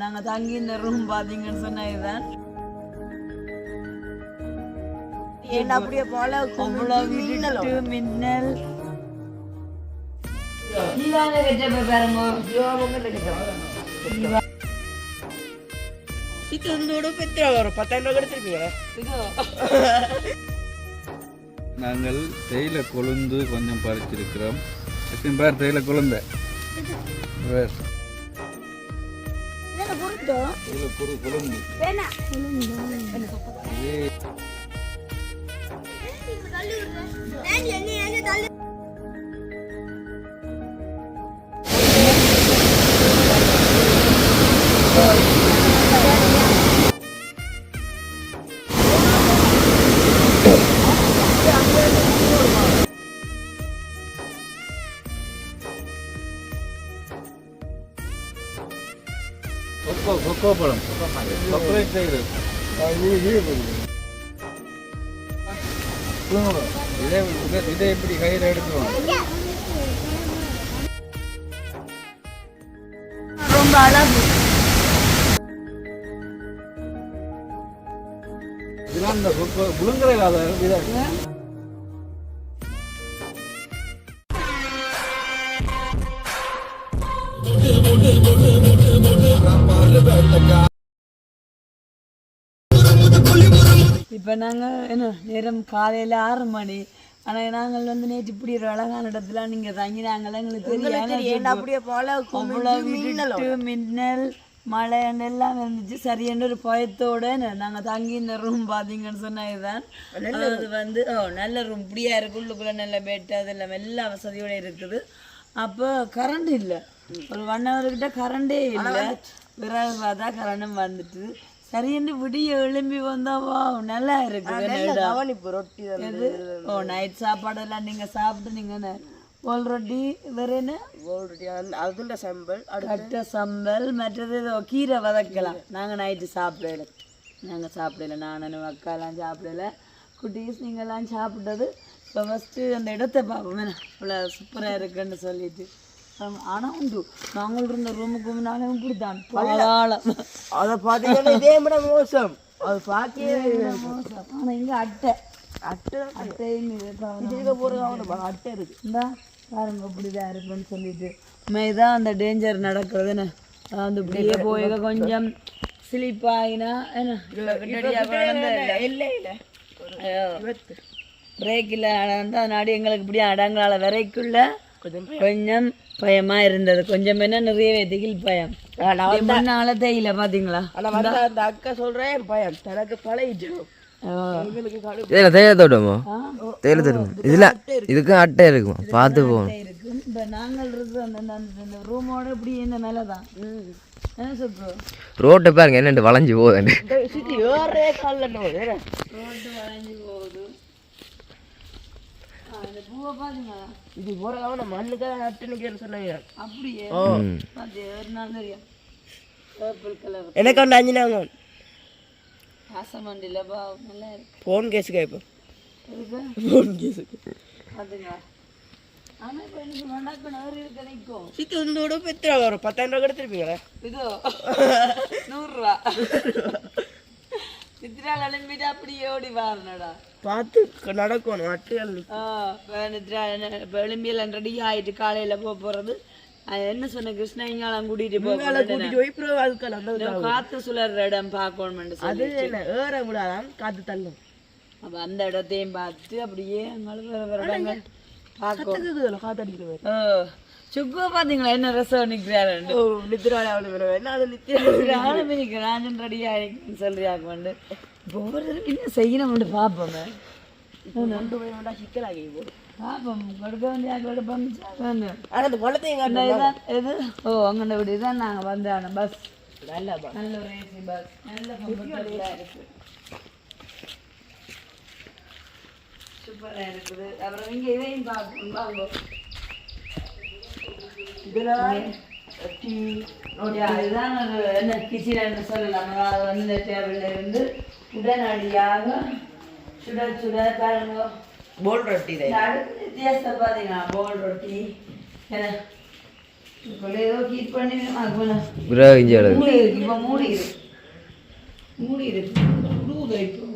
நாங்க தங்கி இந்த ரூம் பாத்தீங்கன்னு சொன்னா இதுதான் அப்படியே போல மின்னல். இது பெற்ற வரும். பத்தாயிரம் ரூபாய் எடுத்துருப்பீங்க நாங்கள் தேயிலை கொழுந்து கொஞ்சம் பறிச்சிருக்கிறோம். இது கொக்கோ கொக்கோ பழம். கொக்கோலேட் தேயிலை இதை இதை- எப்படி கையில் எடுக்கிறோம் ரொம்ப அழகு. இதெல்லாம் இந்த கொக்கோ புழுங்கரை இல்லாத இப்போ நாங்கள் என்ன நேரம் காலையில் ஆறு மணி. ஆனால் நாங்கள் வந்து நேற்று இப்படி ஒரு அழகான இடத்துல நீங்கள் தங்கினாங்களே எங்களுக்கு இருட்டு மின்னல் மழை எல்லாம் இருந்துச்சு. சரியான ஒரு பயத்தோட நாங்கள் தங்கி இந்த ரூம் பார்த்தீங்கன்னு சொன்னா இதுதான் அது வந்து ஓ நல்ல ரூம் இப்படியா இருக்கு உள்ளுக்குள்ள நல்ல பெட் அதெல்லாம் எல்லா வசதியோட இருக்குது. அப்போ கரண்ட் இல்லை. ஒரு ஒன் ஹவர்கிட்ட கரண்டே இல்லை. பிறகு பார்த்தா கரண்டும் வந்துட்டு. சரின்னு விடிய எழும்பி வந்தா வா நல்லா. கவனிப்பு ரொட்டி ஓ நைட் சாப்பாடெல்லாம் நீங்க சாப்பிட்டு நீங்க போல் ரொட்டி வேற என்ன? ரொட்டி அதுல சம்பல் கட்ட சம்பல் மற்றது ஏதோ கீரை வதக்கலாம். நாங்க நைட்டு சாப்பிடல. நாங்க சாப்பிடல. நானும் அக்காலாம் சாப்பிடல. குட்டீஸ் நீங்கெல்லாம் சாப்பிட்டது. இப்போ ஃபஸ்ட்டு அந்த இடத்த பார்ப்போம். இவ்வளோ சூப்பராக இருக்குன்னு சொல்லிட்டு. ஆமா, ஆனா உண்டு. நாங்கள் இருந்த ரூமுக்கு முன்னாலும் இப்படித்தான் பாதாளம் அதை பார்த்தீங்கன்னா இதே விட மோசம். அது பார்க்கவே ஆனா இங்க அட்டை. அட்டை போகிறது அட்டை இருக்கு. இந்தா பாருங்க இப்படிதான் இருக்குன்னு சொல்லிட்டு. உண்மைதான் அந்த டேஞ்சர் நடக்கிறதுன்னு அந்த இப்படியே போய் கொஞ்சம் ஸ்லிப் ஆகினா என்ன? கிட்டடியா குழந்தை இல்லை. இல்லை பிரேக் இல்லை. நடந்து அதனாடி எங்களுக்கு இப்படி அடங்கால வரைக்குள்ள கொஞ்சம் பயமா இருந்தது. கொஞ்சம் என்ன நிறையவே திகில் பயம். முன்னால தேயில வந்து அந்த அக்கா சொல்றேன் பயம்? தனக்கு பழகிட்டோம். இதில் தேயிலை தோட்டமோ ஆ, தேயிலை தோட்டம் இதில் இதுக்கும் அட்டை இருக்குமா. பார்த்து போகணும். நாங்கள் இருக்கிற அந்த ரூமோட இப்படி இந்த மேலே தான் ரோட்டை பாருங்க என்னண்டு வளைஞ்சு போகுது ரோட்டு வளைஞ்சு பூவை பாத்தீங்களா இது போறதாம நம்ம மண்ணுக்காக நட்டு நிக்கிறேன்னு சொன்னாங்க. அப்படியே? அது ஒரு நாள் தெரியும் பர்பிள் கலர் எனக்கு வந்து அஞ்சு நாங்க ஆசமண்டியில் பா நல்லா இருக்கு. ஃபோன் இப்போ இருக்கு ஃபோன் கேஸுக்கு பாத்தீங்களா ஆனா இப்போ எனக்கு நேரம் இருக்க நிற்கும் சித்தி ஒன்றோட பெற்ற வரும் பத்தாயிரம் ரூபாய் எடுத்துருப்பீங்களா இதோ. நூறுரூவா. நித்ரால் எழும்பிட்டு அப்படியே ஓடி வாரணடா பார்த்து நடக்கணும் அட்டையால் நித்ரா எழும்பியல் ரெடி ஆயிட்டு காலையில போக அது என்ன சொன்ன கிருஷ்ணா இங்காலம் கூட்டிட்டு போய் காத்து சுழற இடம் பார்க்கணும்னு அது ஏற விடாதான் காத்து தள்ளும் அப்ப அந்த இடத்தையும் பார்த்து அப்படியே பார்க்கணும் சுக்குவ பாத்தீங்களா என்ன ரசம் நிக்கிறாரு அவளு வேணும் என்ன அது போறது என்ன செய்யணும்னு பார்ப்போமே கொண்டு போய் வேண்டாம் சிக்கலாகி பார்ப்போம் கொடுக்க வேண்டிய கொடுப்போம் காட்டு இதான் எது ஓ அங்கே விட. இதான் நாங்கள் வந்தான பஸ் நல்லா பா நல்ல ஒரு ஏசி பஸ் நல்ல சூப்பராக இருக்குது. அப்புறம் இங்கே இதையும் பார்க்கணும் வாங்க இதெல்லாம் டீ யா, இதுதான் ஒரு என்ன கிச்சன் என்று சொல்லலாம். அதாவது வந்து இந்த டேபிள்ல இருந்து உடனடியாக சுட சுட பாருங்க. போல் ரொட்டி அடுப்பு வித்தியாசத்தை பார்த்தீங்கன்னா போல் ரொட்டி ஏதோ ஹீட் பண்ணி அது இருக்கு இப்போ மூடி இருக்கு. மூடி இருக்கு.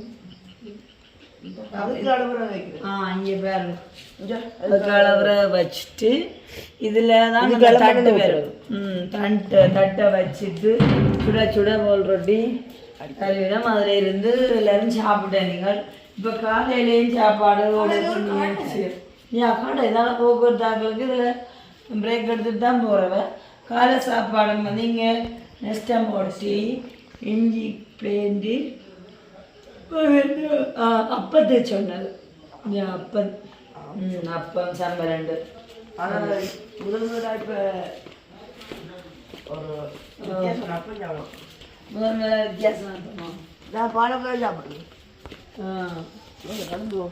இங்கே பாரு. கலவர வச்சுட்டு இதில் தான் தட்டு வரும். ம் தட்டை தட்டை வச்சுட்டு சுட சுட போல் ரொட்டி கழுவிடம் அதில் இருந்து எல்லாரும் சாப்பிட்டேன் நீங்கள். இப்போ காலையிலேயும் சாப்பாடு ஏன் கடை இதனால் போக்குவரத்தாக்களுக்கு இதில் பிரேக் எடுத்துட்டு தான் போகிறவ காலை சாப்பாடு வந்து இங்கே நெஸ்டம் ஒட்டி இஞ்சி பேண்டி அப்பத்தை சொன்னது. அப்பம் அப்பம் சம்பரண்டு. ஆனால் முதல் முதலாக இப்போ ஒரு வித்தியாசம் அப்பம் சாப்பிடும். முதல் வித்தியாசம் இருக்குமா நான் பாலப்பழம் சாப்பிடுவேன்.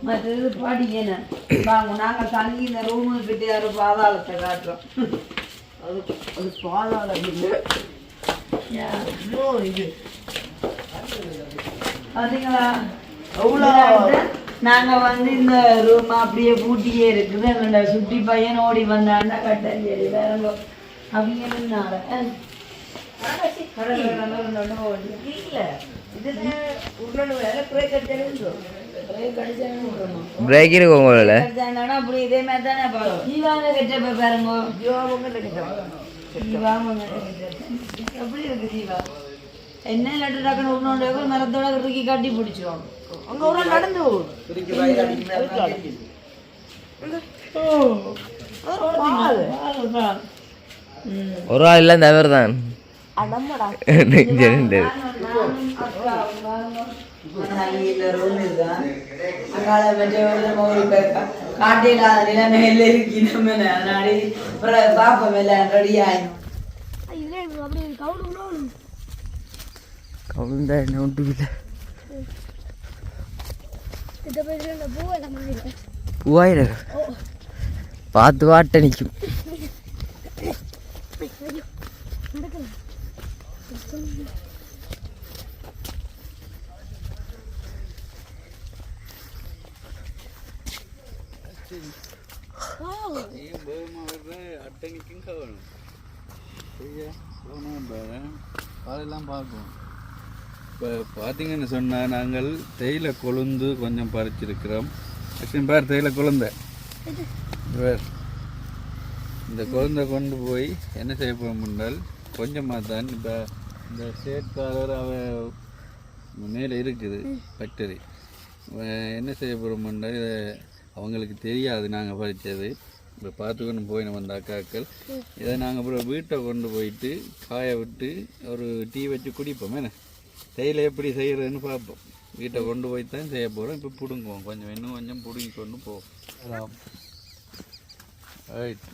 மற்றது வாங்க நாங்கள் தங்கி இந்த ரூமு கிட்டே யாரு பாதாளத்தை காட்டுறோம். அது அது பாலால இல்லை. இது. பார்த்தீங்களா அவ்வளோ நாங்க வந்து இந்த ரூம் அப்படியே பூட்டியே இருக்குது. சுட்டி பையன் ஓடி வந்தாண்டா கட்டஞ்சேரி வேற. அவங்க பிரேக் இருக்கும் உங்களோட அப்படி இதே மாதிரி தானே பாருங்க. ஜீவாங்க கெட்ட பாருங்க ஜீவாங்க எப்படி இருக்கு ஜீவா என்ன லட்டு டக்குன்னு விடணும் மரத்தோட இறுக்கி கட்டி பிடிச்சிரும் அங்கே ஒரு நடந்து ஒரு ஆள் இல்லை தவிர தான் காட்டில நிலைமையில இருக்கு நம்ம நாடி பாப்போம் எல்லாம் ரெடி ஆயிடும் கவுந்தா என்ன ஒன்றுமில்ல பூவாயிரம். பார்த்து வாட்ட நிற்கும் அட்டனிக்கும் கவனம். சரியா? கவனம் பாரு அதெல்லாம் பார்ப்போம் இப்போ பார்த்தீங்கன்னு சொன்னால் நாங்கள் தேயிலை கொழுந்து கொஞ்சம் பறிச்சிருக்கிறோம். லட்சுமி பார் தேயிலை கொழுந்த. இந்த கொழுந்தை கொண்டு போய் என்ன செய்ய போகிறோம் என்றால் கொஞ்சமாக தான் இப்போ இந்த ஸ்டேட்காரர் அவ மேலே இருக்குது ஃபேக்டரி என்ன செய்ய போகிறோம் என்றால் இதை அவங்களுக்கு தெரியாது நாங்கள் பறித்தது இப்போ பார்த்துக்கொண்டு போய் நம்ம அந்த அக்காக்கள். இதை நாங்கள் அப்புறம் வீட்டை கொண்டு போயிட்டு காய விட்டு ஒரு டீ வச்சு குடிப்போம் என்ன? தேயிலை எப்படி செய்கிறதுன்னு பார்ப்போம். வீட்டை கொண்டு போய் தான் செய்ய போகிறோம் இப்போ பிடுங்குவோம். கொஞ்சம் இன்னும் கொஞ்சம் பிடுங்கி கொண்டு போவோம் ரைட்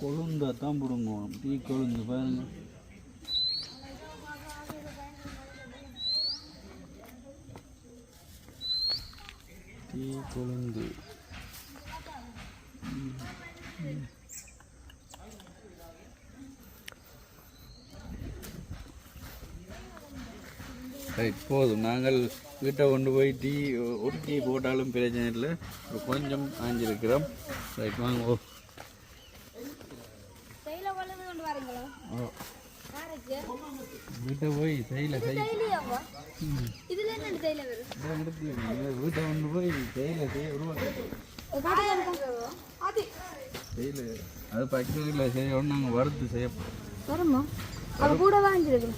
கொழுந்தா தான் பிடுங்குவோம். டீ கொழுந்து பாருங்க. டீ கொழுந்து. ரைட் போதும். நாங்கள் வீட்டை கொண்டு போய் டீ ஒரு டீ போட்டாலும் பிரச்சனை இல்லை. கொஞ்சம் ஆஞ்சிருக்கிறோம் ரைட் வாங்க ஓ ஓ. செய் இதுல என்ன தைல வரும். வீட்டை கொண்டு போய் செய்யல செய்ய உருவாக்க அது தேயிலை அது ஃபேக்டரியில் செய்யணும் நாங்கள் வறுத்து செய்ய போகிறோம் வருமா? அவ கூட வாங்கிருக்கு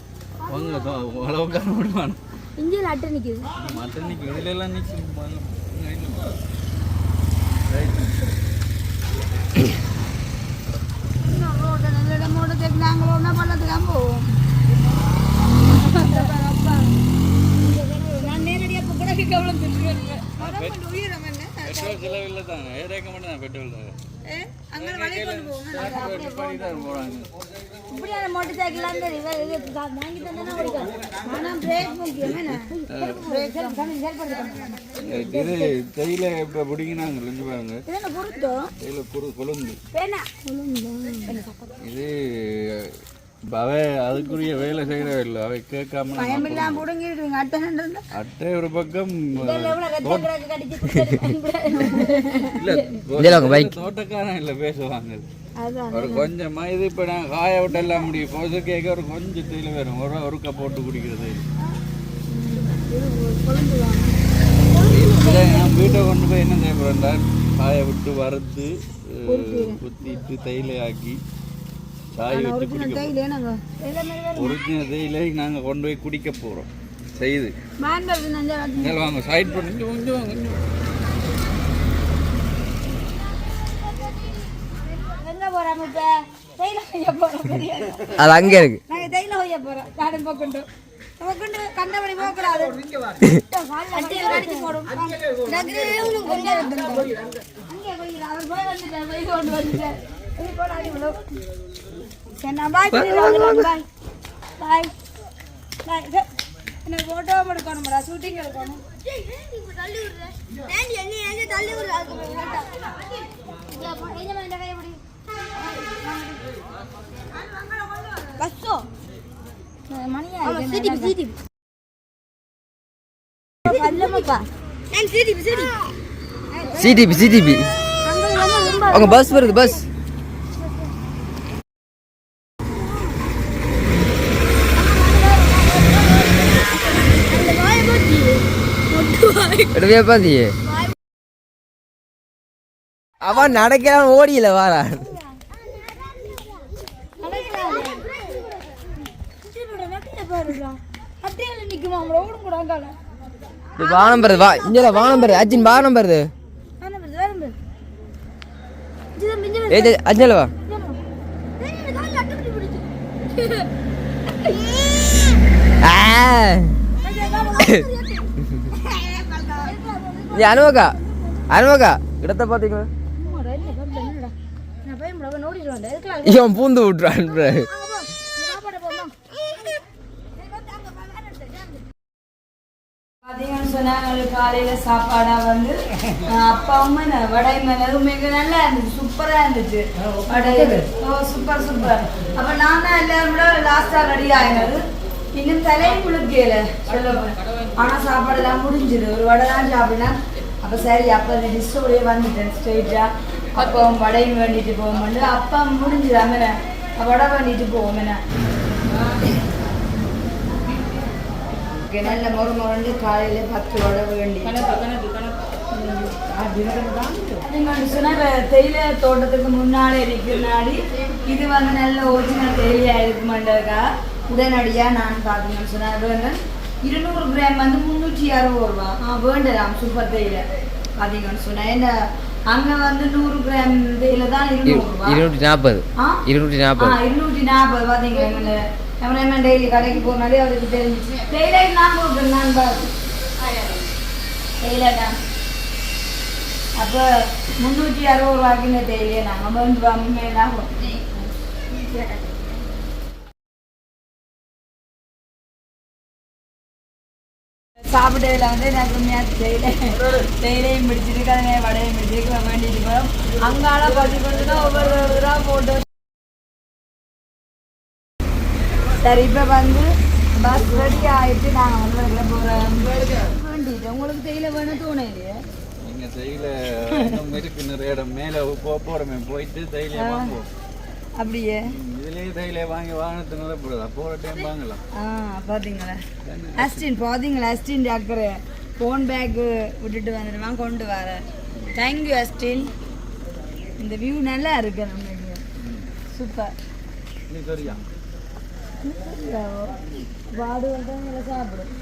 வாங்க அளவுக்கான விடுவான் இஞ்சியில் அட்டை நிற்குது மட்டன் நிற்கும் வெளியிலலாம் நிற்கும் நல்ல இடமோட நாங்களும் ஒன்றா பண்ணதுக்காக போவோம். நான் நேரடியாக இப்போ கூட கவனம் தெரிஞ்சுக்கிறேன் உயிரம் என்ன பெட்ரோல் செலவில்லை தான் பெட்ரோல் இது தேயிலை இப்போ பிடிங்கினாங்க ரெண்டு பாருங்க கொழுந்து? இப்ப அவ அதுக்குரிய வேலை செய்யற இல்லை அவை கேட்காம பயமில்லாம் பிடுங்கிடுவீங்க அட்டை அட்டை ஒரு பக்கம். தோட்டக்காரன் இல்ல பேசுவாங்க அதான் ஒரு கொஞ்சமா இது இப்ப நான் காய விட்டு எல்லாம் முடியும் பொது கேட்க ஒரு கொஞ்சம் தேயிலை வரும் ஒரு ஒருக்கா போட்டு குடிக்கிறது வீட்டை கொண்டு போய் என்ன செய்ய போறேன்டா காய விட்டு வறுத்து குத்திட்டு தேயிலை ஆக்கி சாய் வச்சு குடிக்க நாங்கள் ஒரிஜினல் தேயிலை நாங்க கொண்டு போய் குடிக்க போறோம். செய்து. வாங்க. சைட் பண்ணி கொஞ்சம் கொஞ்சம் வாங்க போகிறோம் போகிறோம் அது அங்கே இருக்கு. நாங்கள் தையில செய்ய போகிறோம் காடன் போக்கண்டு. போக்கண்டு கண்டபடி போகக்கூடாது அட்டியில் கடிச்சு போடும். நகரேவும் கொஞ்சம் அங்கே போய் அவர் போய் வந்துட்டார் போய் கொண்டு வந்துட்டார் இது போல அடி விழும் சரி நான் பாய் பாய் பாய் பாய் என்ன ஃபோட்டோ எடுக்கணும்டா ஷூட்டிங் எடுக்கணும் பஸ்ஸோ மணியா சிடிபி சிடிபி சிடிபி சிடிபி சிடிபி சிடிபி அவங்க பஸ் வருது பஸ் எடுவே பாத்தியே? அவன் நடக்கிறான் ஓடியில வாரான் அப்படியே நிக்குமா அவங்கள ஓடும் கூட அங்கால இது வானம் பெறுது வா இங்கே வானம் பெறுது. அர்ஜுன் வானம் பெறுது. ஏ அர்ஜுன் வா. ஆ. நீ அனுவக்கா அனுவக்கா இடத்த பாத்தீங்களா? இவன் பூந்து விட்டுறான் bro. பார்த்தீங்கன்னு சொன்னா காலையில சாப்பாடா வந்து அஹ், அப்பாவும் வடை மேலே மிக நல்லா இருந்துச்சு சூப்பரா இருந்துச்சு. வடை ஓ சூப்பர் சூப்பர். அப்ப நான் தான் எல்லாரும் ரெடி இன்னும் தலையை முழுக்கல சொல்ல ஆனா சாப்பாடு எல்லாம் ஒரு வடை தான் சாப்பிடலாம். அப்ப சரி அப்ப அந்த டிஷ்ஷோடய வந்துட்டேன் ஸ்ட்ரெயிட்டா அப்பாவும் வடையும் வேண்டிட்டு போவோம் அப்பா முடிஞ்சுது அங்கே வடை வேண்டிட்டு போவோம் நல்ல முறை முரண்டு காலையில பத்து வடை வேண்டி தேயிலை தோட்டத்துக்கு முன்னாலே இருக்கிறனாடி இது வந்து நல்ல ஒரிஜினல் தேயிலையா இருக்குமாண்டக்கா உடனடியாக நான் பார்த்தீங்கன்னு சொன்னேன். அது வந்து இருநூறு கிராம் வந்து முந்நூற்றி அறுபது ரூபா. ஆ வேண்டலாம் சூப்பர் தேயிலை பார்த்தீங்கன்னு சொன்னேன் என்ன அங்கே வந்து நூறு கிராம் தேயிலை தான் இருநூறு ரூபா. இருநூற்றி நாற்பது ஆ? இருநூற்றி நாற்பது இருநூற்றி நாற்பது பார்த்தீங்க எங்களை கேமராமேன் டெய்லி கடைக்கு போனாலே அவருக்கு தெரிஞ்சிச்சு. டெய்லி நான் கொடுக்குறேன் நான் பாரு டெய்லி தான். அப்போ முந்நூற்றி அறுபது ரூபாய்க்கு இந்த டெய்லியை நாங்கள் வந்து அம்மையெல்லாம் சாப்பிட்டதுல வந்து எனக்கு உண்மையாக தேயிலை தேயிலையும் பிடிச்சிருக்கு அதே வடையும் பிடிச்சிருக்கு வேண்டிட்டு போகிறோம் அங்கால பட்டி கொடுத்துனா ஒவ்வொரு ரூபா போட்டு சரி இப்போ வந்து பஸ் ரெடி ஆயிட்டு நாங்கள் வந்து வெளில போகிறோம் வேண்டிட்டு உங்களுக்கு தேயிலை வேணும் தோணையிலையே நீங்க தேயிலை இன்னும் இருக்கு நிறைய இடம் மேல போ போறோமே போயிட்டு தேயிலையை வாங்குவோம். அப்படியே. இதுலயே தேயிலை வாங்கி வாங்கினது நல்ல போடுதா போற டைம் வாங்கலாம். ஆ பார்த்தீங்களா அஸ்டின் பார்த்தீங்களா அஸ்டின் டாக்டர் ஃபோன் பேக்கு விட்டுட்டு வந்துடுவான் கொண்டு வர. Thank you Austin. இந்த வியூ நல்லா இருக்கு நமக்கு சூப்பர் நீ சரியா? வாடு வந்து நல்லா சாப்பிடும்.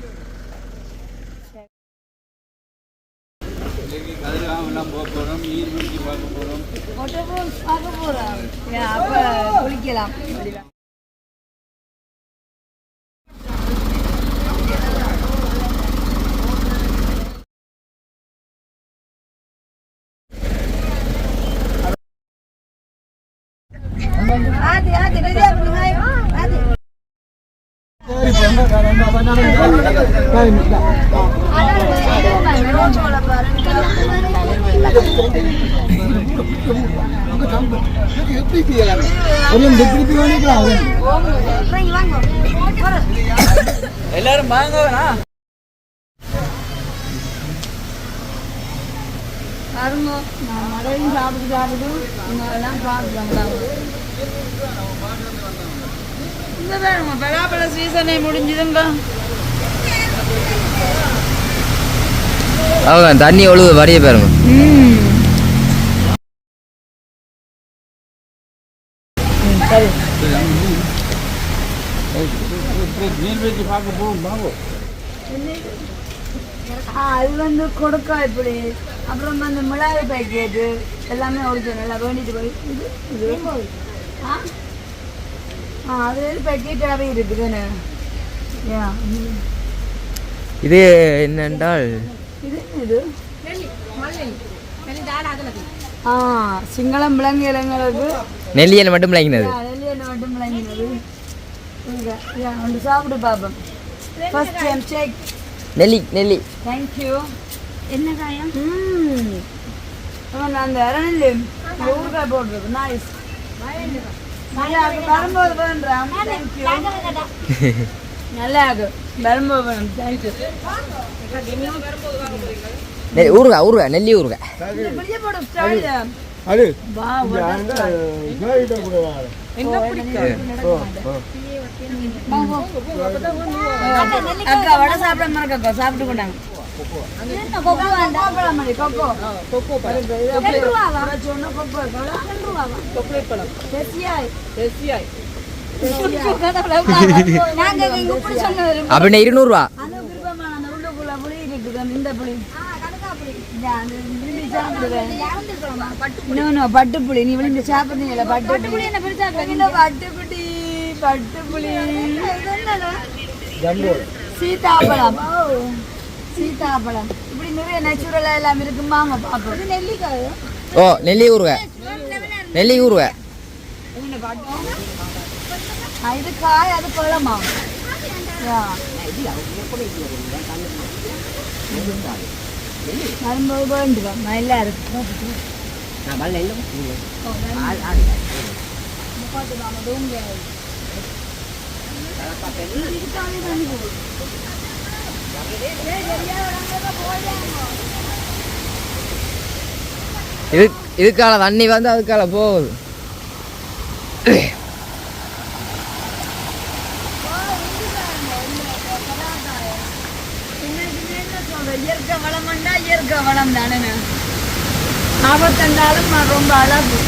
இன்னைக்கு கதிராமெல்லாம் போக போகிறோம் நீர் பிடிச்சி பார்க்க போகிறோம் பார்க்க போகிறோம் அப்போ குளிக்கலாம். ஆதி ஆதி ரெடியா ஆதி. எல்லாரும் வாங்க பாருங்க நான் மழையும் சாப்பிட்டு சாப்பிட்டு எல்லாம் இந்த பலாப்பழ சீசனே முடிஞ்சதுங்க. அவங்க தண்ணி ஒழுகு வடிய பாருங்க. அது வந்து கொடுக்கா இப்படி. அப்புறம் வந்து மிளகாய் பேக்கெட்டு எல்லாமே நல்லா வேண்டிட்டு போய் இது ஆ? ஆ அது பேக்கெட்டாகவே இருக்குதுன்னு இது என்னென்றால் இது இது ஆ சிங்களம் விலங்கு இளங்களுக்கு நெல்லியல் மட்டும் விளங்கினது நெல்லியில் மட்டும் விளங்கினது இங்க யா, வந்து சாப்பிடு பாப்போம் ஃபர்ஸ்ட் டைம் செக் நெல்லி நெல்லி தேங்க்யூ என்ன காயம் ம் ஆமாம் அந்த அரணல்லி ஊறுகாய் போடுறது நைஸ் வரும்போது வேண்டாம் தேங்க்யூ நல்லா இருக்கு. வரும்போது நெல்லி ஊறுகா ஊறுகா நெல்லி ஸ்டைல் அது. அக்கா வடை சாப்பிட மறக்கா சாப்பிட்டு கொண்டாங்க. அப்படின்னா இருநூறுவா பட்டுப்புளி நீ விழுந்து சாப்பிடுறீங்களா? பட்டுப்புளி என்ன பட்டுக்குட்டி பட்டுப்புளி சீதாப்பழம் சீதாப்பழம் இப்படி நிறைய நேச்சுரலா எல்லாம் இருக்கு. வாங்க பாப்போம் நெல்லிக்காய்? ஓ நெல்லி ஊறுகா நெல்லி ஊறுகா இது காய் அது பழமா கரும்பு வேண்டுவோம் நல்லா இருக்கு இது இதுக்கான தண்ணி வந்து அதுக்கால போகுது வளம்னா இயற்கை வளம் தானே ஆபத்தண்டாலும் ரொம்ப அழகு.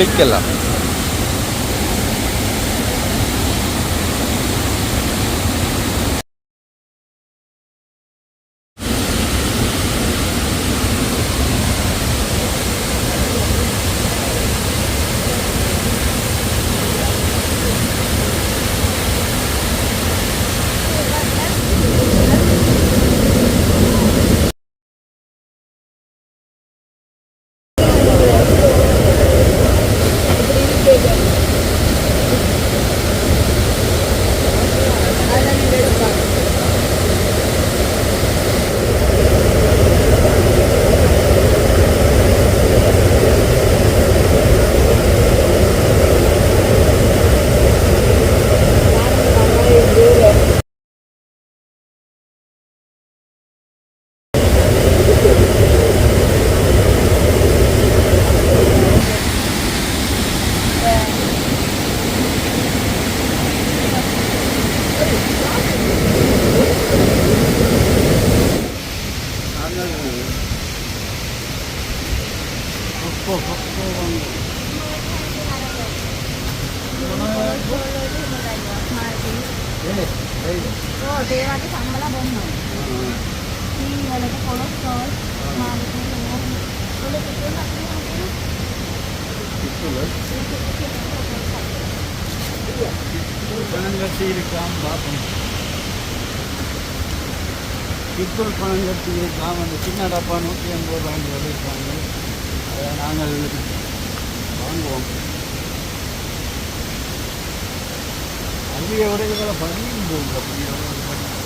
இதில் பணம் கட்டி பார்ப்போம் பிற்பல் பணம் கட்டி அந்த சின்ன டப்பா நூற்றி ஐம்பது ரூபாய்க்கு சொல்லியிருக்காங்க அதை நாங்கள் வாங்குவோம். அரிய உடைகளை பண்ணியும் போகுது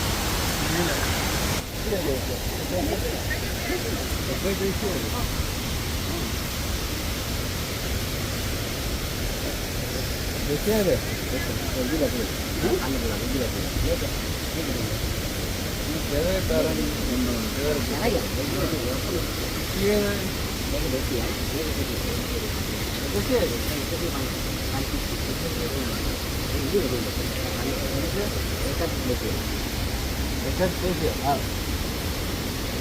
Bekle de. Öldü de böyle. Anne bırak, öldü de böyle. Ne de? Ne de? Evet, aram. Evet, Dekat dekat, ah,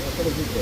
apa lagi tu?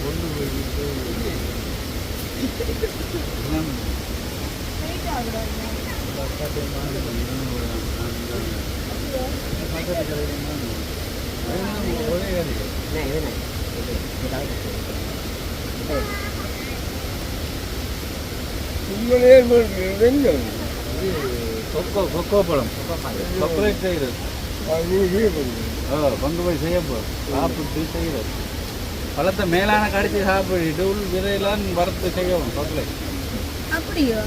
கொண்டு போயிட்டு ஒரே உண்மையிலே வெஞ்சம் கொக்கோ கொக்கோ பழம் சாக்லேட் செய்கிறது ஆ கொண்டு போய் செய்ய போ. சாப்பிட்டு செய்கிறது பழத்தை மேலான கடிச்சு சாப்பிட்டு உள் விதையெல்லாம் வறுத்து செய்யணும் சாக்லேட் அப்படியோ?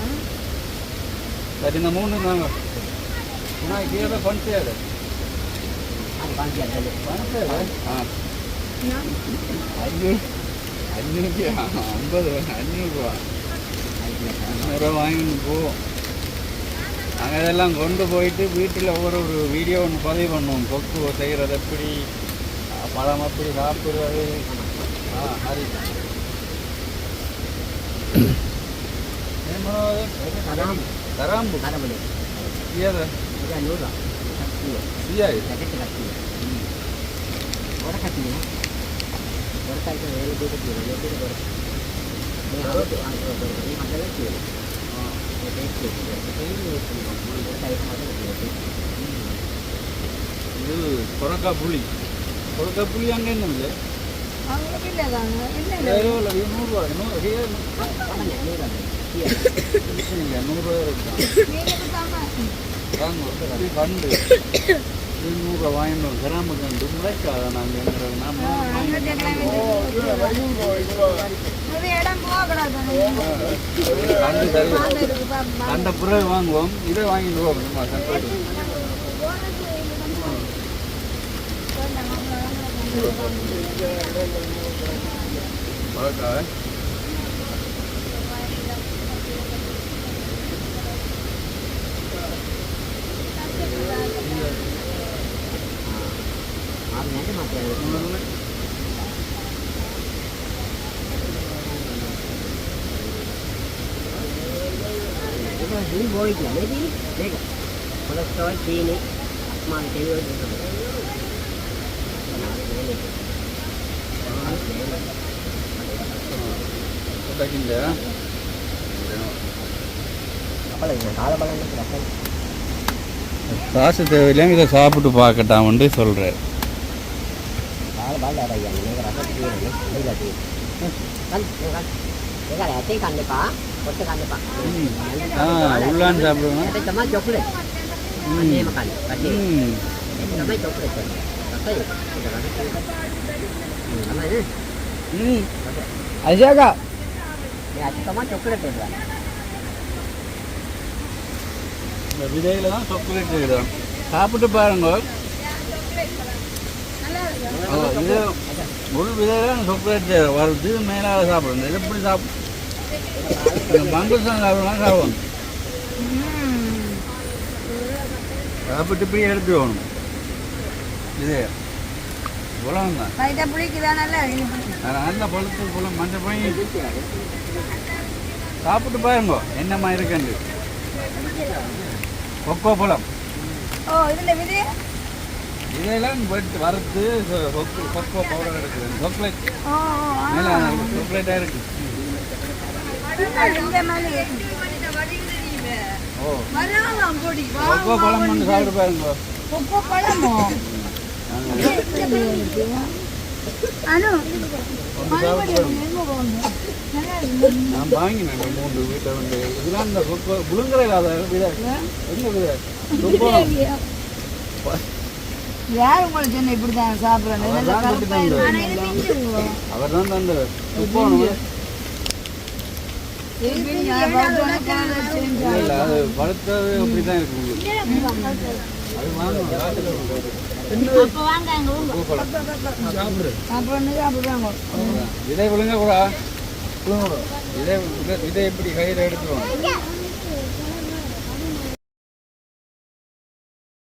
சரி இந்த மூணு நாங்க. நான் கீழே அஞ்சூறு ஐம்பது அஞ்சூறுரூவா அஞ்சூறுரூவா வாங்கிட்டு போவோம் நாங்கள் இதெல்லாம் கொண்டு போயிட்டு வீட்டில் ஒவ்வொரு ஒரு வீடியோ ஒன்று பதிவு பண்ணுவோம். கொக்கு செய்கிறது எப்படி பழம் எப்படி சாப்பிடுறது. ஆ ஹரி கராம்பு. ஏதா இது கொரக்கா புளி கொரக்கா புளி அங்கே என்ன இல்லை நூறுரூவா நூறுரூவா இருக்கும் வாங்க இது கண்டு. இது நூறுரூவா வாங்கிட்டு வரோம் கிராம கண்டு. முளைக்காத நாங்கள் எங்கிற நம்ம கண்ட பிறகு வாங்குவோம் இதை வாங்கிட்டு சும்மா கண்டு பழக்கா ini cewek itu கொட்டாக்கிண்ட apa lagi kalau kalau ini berapa காசு தேவையில்லைங்க இதை சாப்பிட்டு பார்க்கட்டாமன்ட்டு சொல்கிறேன் kalau உள்ளான்னு சாப்பிடுவேன் itu cuma coklat ini makan kasih ம் itu namanya coklat kan kasih udah kasih sama ini ம் Ajaga. Ya, itu cuma coklat ya, Pak. இந்த விதையில தான் சாக்லேட் செய்கிறோம் சாப்பிட்டு பாருங்க இது ஒரு விதையில சாக்லேட் செய்கிறோம் வருது மேலாக சாப்பிடுங்க இது எப்படி சாப்பிடும் தான் சாப்பிடலாம் சாப்பிடும் சாப்பிட்டு போய் எடுத்து வேணும் இது உலகம் தான் நல்ல பழுத்து பழம் மஞ்சள் போய் சாப்பிட்டு பாருங்க என்னம்மா இருக்குன்னு. கொக்கோ பழம் இதெல்லாம் வெட்டு வறுத்து கொக்கு பவுடர் எடுக்குது சாக்லேட் சாக்லேட்டாக இருக்கு. நான் வாங்கினேன் மூன்று வீட்டை வந்து. இதெல்லாம் இந்த புழுங்குற இல்லாத என்ன விதை? கொக்கோ. யார் உங்களுக்கு சொன்ன இப்படி தான் சாப்பிட்றேன் அவர் தான் கொண்டு தந்தது அவர் தான் தந்தது உப்பு இல்லை அது பழுத்தது அப்படி தான் இருக்கு உங்களுக்கு அது வாங்கணும் காட்டுல சாப்பிடு விதை விழுங்க கூட. விதை விதை- விதை எப்படி கையில் எடுத்துருவோம்